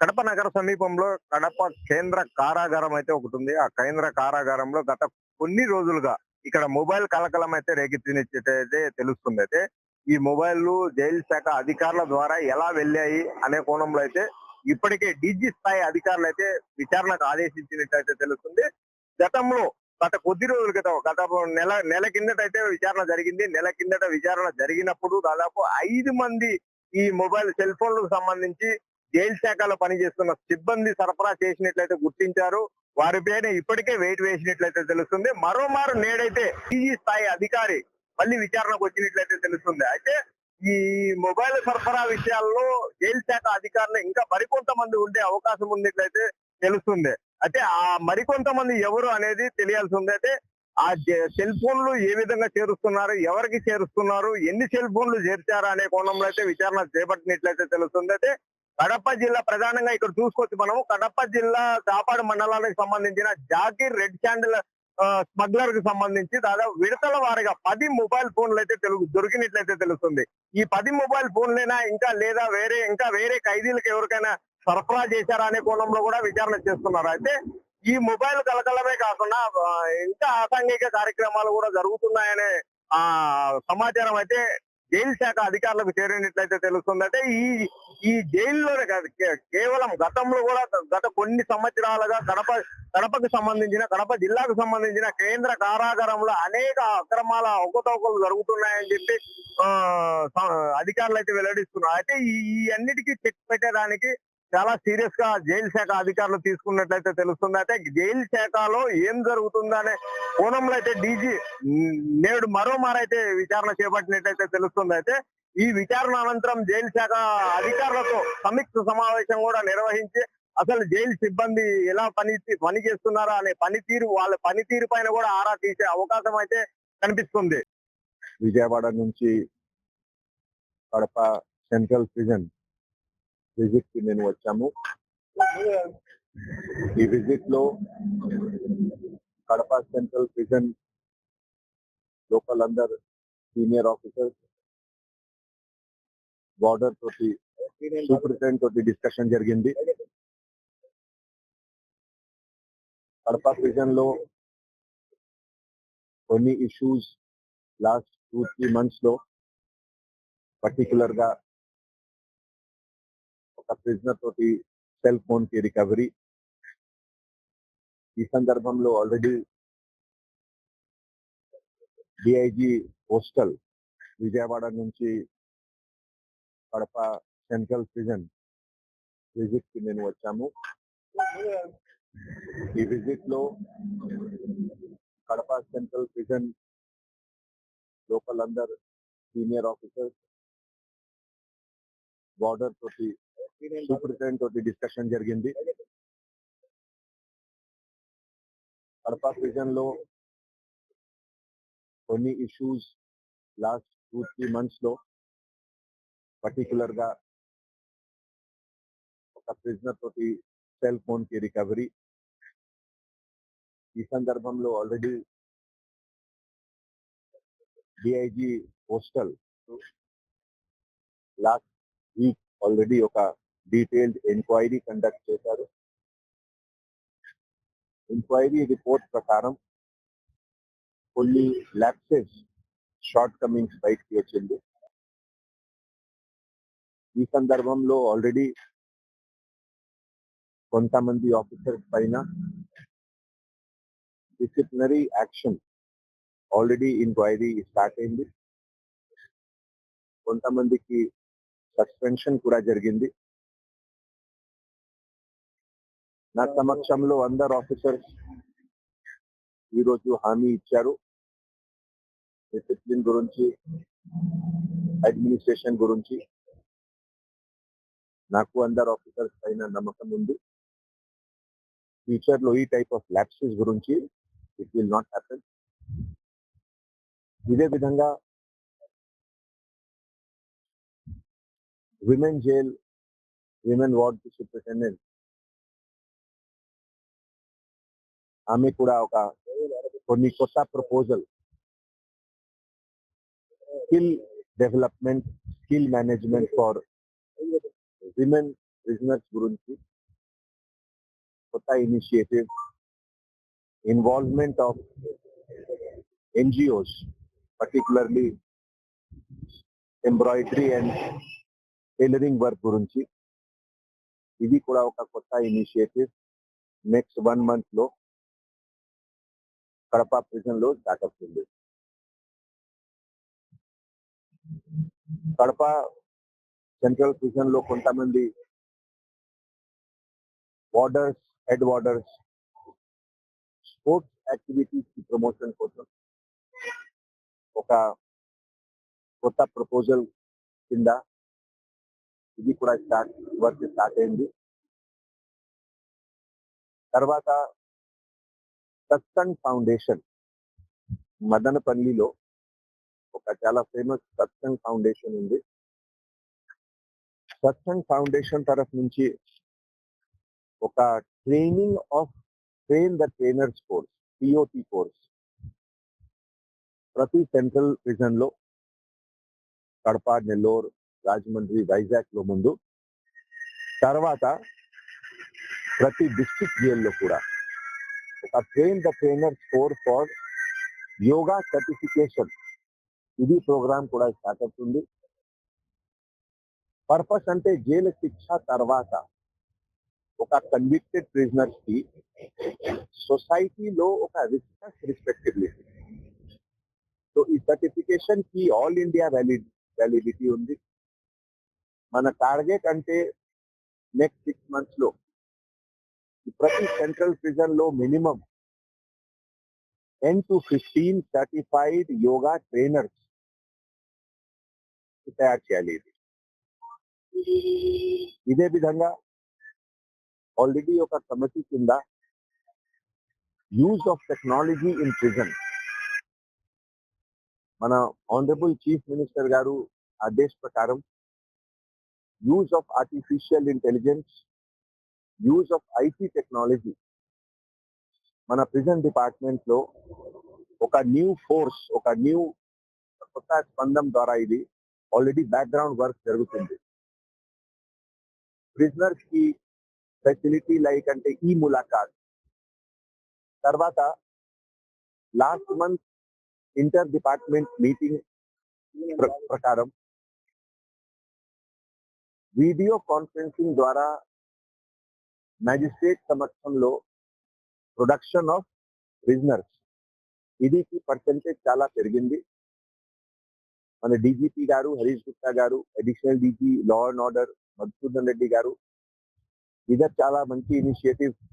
కడప నగర సమీపంలో కడప కేంద్ర కారాగారం అయితే ఒకటి ఉంది. ఆ కేంద్ర కారాగారంలో గత కొన్ని రోజులుగా ఇక్కడ మొబైల్ కలకలం అయితే రేకెత్తినట్టయితే తెలుస్తుంది. అయితే ఈ మొబైల్ జైలు శాఖ అధికారుల ద్వారా ఎలా వెళ్ళాయి అనే కోణంలో అయితే ఇప్పటికే డీజీ స్థాయి అధికారులు అయితే విచారణకు ఆదేశించినట్టయితే తెలుస్తుంది. గతంలో గత కొద్ది రోజుల క్రితం గత నెల నెల కిందట అయితే విచారణ జరిగింది. నెల కిందట విచారణ జరిగినప్పుడు దాదాపు ఐదు మంది ఈ మొబైల్ సెల్ ఫోన్లకు సంబంధించి జైలు శాఖలో పనిచేస్తున్న సిబ్బంది సరఫరా చేసినట్లయితే గుర్తించారు. వారిపైన ఇప్పటికే వెయిట్ వేసినట్లయితే తెలుస్తుంది. మరోమారు నేడైతే ఈ స్థాయి అధికారి మళ్ళీ విచారణకు వచ్చినట్లయితే తెలుస్తుంది. అయితే ఈ మొబైల్ సరఫరా విషయాల్లో జైలు శాఖ అధికారులు ఇంకా మరికొంతమంది ఉండే అవకాశం ఉన్నట్లయితే తెలుస్తుంది. అయితే ఆ మరికొంతమంది ఎవరు అనేది తెలియాల్సి ఉంది అయితే ఆ సెల్ ఫోన్లు ఏ విధంగా చేరుస్తున్నారు ఎవరికి చేరుస్తున్నారు ఎన్ని సెల్ ఫోన్లు చేర్చారా అనే కోణంలో అయితే విచారణ చేపట్టినట్లయితే తెలుస్తుంది. అయితే కడప జిల్లా ప్రధానంగా ఇక్కడ చూసుకోవచ్చు మనము. కడప జిల్లా కాపాడు మండలానికి సంబంధించిన జాకీర్ రెడ్ క్యాండిల్ స్మగ్లర్కి సంబంధించి దాదాపు విడతల వారిగా పది మొబైల్ ఫోన్లు అయితే తెలుగు దొరికినట్లయితే తెలుస్తుంది. ఈ పది మొబైల్ ఫోన్లైనా ఇంకా లేదా వేరే ఇంకా వేరే ఖైదీలకు ఎవరికైనా సరఫరా చేశారా అనే కోణంలో కూడా విచారణ చేస్తున్నారు. అయితే ఈ మొబైల్ కలకలమే కాకుండా ఇంకా ఆసాంఘిక కార్యక్రమాలు కూడా జరుగుతున్నాయనే ఆ సమాచారం అయితే జైలు శాఖ అధికారులకు చేరినట్లయితే తెలుస్తుందంటే ఈ ఈ జైల్లోనే కాదు కేవలం గతంలో కూడా గత కొన్ని సంవత్సరాలుగా కడప కడపకు సంబంధించిన కడప జిల్లాకు సంబంధించిన కేంద్ర కారాగారంలో అనేక అక్రమాల అవకతవకలు జరుగుతున్నాయని చెప్పి ఆ అధికారులు అయితే వెల్లడిస్తున్నారు. అయితే ఈ ఈ అన్నిటికీ చెక్ పెట్టడానికి చాలా సీరియస్గా జైలు శాఖ అధికారులు తీసుకున్నట్లయితే తెలుస్తుంది. అయితే జైలు శాఖలో ఏం జరుగుతుందనే కోణంలో అయితే డీజీ నేడు మరోమారైతే విచారణ చేపట్టినట్లయితే తెలుస్తుంది. అయితే ఈ విచారణ అనంతరం జైలు శాఖ అధికారులతో సమీక్ష సమావేశం కూడా నిర్వహించి అసలు జైలు సిబ్బంది ఎలా పని పని చేస్తున్నారా అనే పనితీరు వాళ్ళ పనితీరు పైన కూడా ఆరా తీసే అవకాశం అయితే కనిపిస్తుంది. విజయవాడ నుంచి కడప సెంట్రల్ ప్రిజన్ విజిట్కి నేను వచ్చాము. ఈ విజిట్లో కడప సెంట్రల్ ప్రిజన్ లోకల్ అందర్ సీనియర్ ఆఫీసర్స్ బార్డర్ తోటి సూపరింటెండెంట్ తోటి డిస్కషన్ జరిగింది. కడప ప్రిజన్లో కొన్ని ఇష్యూస్ లాస్ట్ టూ త్రీ మంత్స్లో పర్టికులర్గా ఒక ప్రిజనర్ తోటి సెల్ ఫోన్కి రికవరీ ఈ సందర్భంలో ఆల్రెడీ డిఐజీ పోస్టల్ విజయవాడ నుంచి కడప సెంట్రల్ ప్రిజన్ విజిట్కి నేను వచ్చాము. ఈ విజిట్లో కడప సెంట్రల్ ప్రిజన్ లోకల్ అందర్ సీనియర్ ఆఫీసర్స్ బార్డర్ తోటి సూపరింటెండెంట్ తోటి డిస్కషన్ జరిగింది. కడప ప్రిజన్లో కొన్ని ఇష్యూస్ లాస్ట్ టూ త్రీ మంత్స్లో పర్టికులర్గా ఒక ప్రిజనర్ తోటి సెల్ ఫోన్కి రికవరీ. ఈ సందర్భంలో already DIG postal last week already ఒక డీటెయిల్డ్ ఎంక్వైరీ కండక్ట్ చేశారు. ఎంక్వైరీ రిపోర్ట్ ప్రకారం కొన్ని ల్యాప్సెస్ షార్ట్ కమింగ్స్ బయటికి వచ్చింది. ఈ సందర్భంలో ఆల్రెడీ కొంతమంది ఆఫీసర్స్ పైన disciplinary action already enquiry start అయింది. కొంతమందికి సస్పెన్షన్ కూడా జరిగింది. నా సమక్షంలో అందరు ఆఫీసర్స్ ఈరోజు హామీ ఇచ్చారు. డిసిప్లిన్ గురించి అడ్మినిస్ట్రేషన్ గురించి. నాకు అందరు ఆఫీసర్స్ పైన నమ్మకం ఉంది. ఫ్యూచర్లో ఈ టైప్ ఆఫ్ ల్యాప్సెస్ గురించి ఇట్ విల్ నాట్ హ్యాపెన్ ఇదే విధంగా women jail women ward superintendent ఆమె కూడా ఒక కొన్ని కొత్త proposal skill development skill management for women business గురించి కొత్త initiative involvement of NGOs particularly embroidery and tailoring work గురించి ఇది కూడా ఒక కొత్త ఇనిషియేటివ్ నెక్స్ట్ వన్ మంత్లో కడప ప్రిజన్లో స్టార్ట్ అవుతుంది కడప సెంట్రల్ ప్రిజన్లో కొంతమంది వార్డర్స్ హెడ్ వార్డర్స్ స్పోర్ట్స్ యాక్టివిటీస్కి ప్రమోషన్ కోసం ఒక కొత్త ప్రపోజల్ కింద ఇది కూడా స్టార్ట్ వర్క్ స్టార్ట్ అయింది. తర్వాత సత్సంగ్ ఫౌండేషన్ మదనపల్లిలో ఒక చాలా ఫేమస్ సత్సంగ్ ఫౌండేషన్ ఉంది. సత్సంగ్ ఫౌండేషన్ తరఫు నుంచి ఒక training of train the trainers course POT course ప్రతి సెంట్రల్ రీజన్లో కడప నెల్లూరు రాజమండ్రి వైజాగ్లో ముందు. తర్వాత ప్రతి డిస్టిక్ జైల్లో కూడా ఒక ట్రైన్ ద ట్రైనర్స్ స్కోర్ ఫర్ యోగా సర్టిఫికేషన్ ఇది ప్రోగ్రామ్ కూడా స్టార్ట్ అవుతుంది. పర్పస్ అంటే జైలు శిక్ష తర్వాత ఒక కన్విక్టెడ్ ప్రిజనర్స్కి సొసైటీలో ఒక రిస్పెక్ట్ రెస్పెక్టబిలిటీ సో ఈ సర్టిఫికేషన్కి ఆల్ ఇండియా వ్యాలిడ్ వ్యాలిడిటీ ఉంది. మన టార్గెట్ అంటే నెక్స్ట్ సిక్స్ మంత్స్లో ప్రతి central ప్రిజన్లో minimum ten to fifteen certified yoga trainers తయారు చేయాలి ఇది. ఇదే విధంగా ఆల్రెడీ ఒక కమిటీ కింద use of technology in prison మన ఆనరబుల్ చీఫ్ మినిస్టర్ గారు ఆదేశ్ ప్రకారం use of artificial intelligence use of IT technology మన ప్రిజెంట్ డిపార్ట్మెంట్లో ఒక న్యూ ఫోర్స్ ఒక న్యూ కొత్త స్పందం ద్వారా ఇది ఆల్రెడీ బ్యాక్గ్రౌండ్ వర్క్ జరుగుతుంది. ప్రిజనర్స్కి ఫెసిలిటీ లైక్ అంటే ఈ ములాఖాత్. తర్వాత last month inter department meeting ప్రకారం వీడియో కాన్ఫరెన్సింగ్ ద్వారా మ్యాజిస్ట్రేట్ సమక్షంలో ప్రొడక్షన్ ఆఫ్ ప్రిజనర్స్. ఇది పర్సెంటేజ్ చాలా పెరిగింది. మన DGP garu Harish Gupta garu additional DG law and order Madhusudan Reddy garu. ఇదే చాలా మంచి ఇనిషియేటివ్